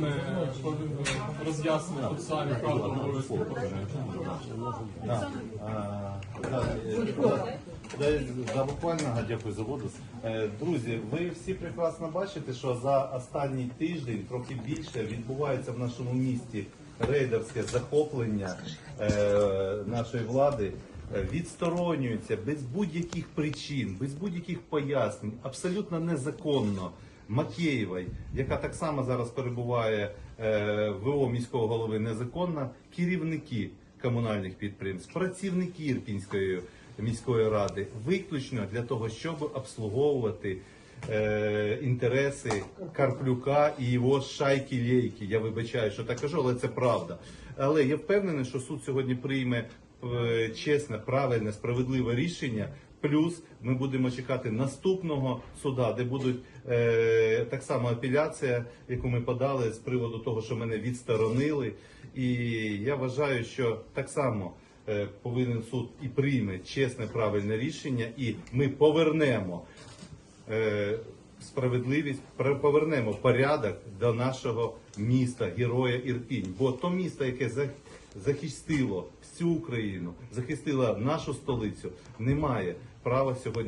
повне роз'яснення процесуальних прав та обов'язків. Да. А, да, е, буквально дякую за воду. Е, Друзі, ви всі прекрасно бачите, що за останній тиждень, трохи більше, відбувається в нашому місті рейдерське захоплення е, нашої влади. Відсторонюються без будь-яких причин, без будь-яких пояснень, абсолютно незаконно. Макеєвої, яка так само зараз перебуває е, ВО міського голови незаконно, керівники комунальних підприємств, працівники Ірпінської міської ради, виключно для того, щоб обслуговувати е, інтереси Карплюка і його шайки лейки. Я вибачаю, що так кажу, але це правда. Але я впевнений, що суд сьогодні прийме чесне, правильне, справедливе рішення. Плюс ми будемо чекати наступного суда, де будуть е, так само апеляція, яку ми подали з приводу того, що мене відсторонили. І я вважаю, що так само е, повинен суд і прийме чесне, правильне рішення, і ми повернемо е, справедливість, повернемо порядок до нашого міста, героя Ірпінь. Бо то місто, яке за- захистило всю Україну, захистило нашу столицю, не має права сьогодні.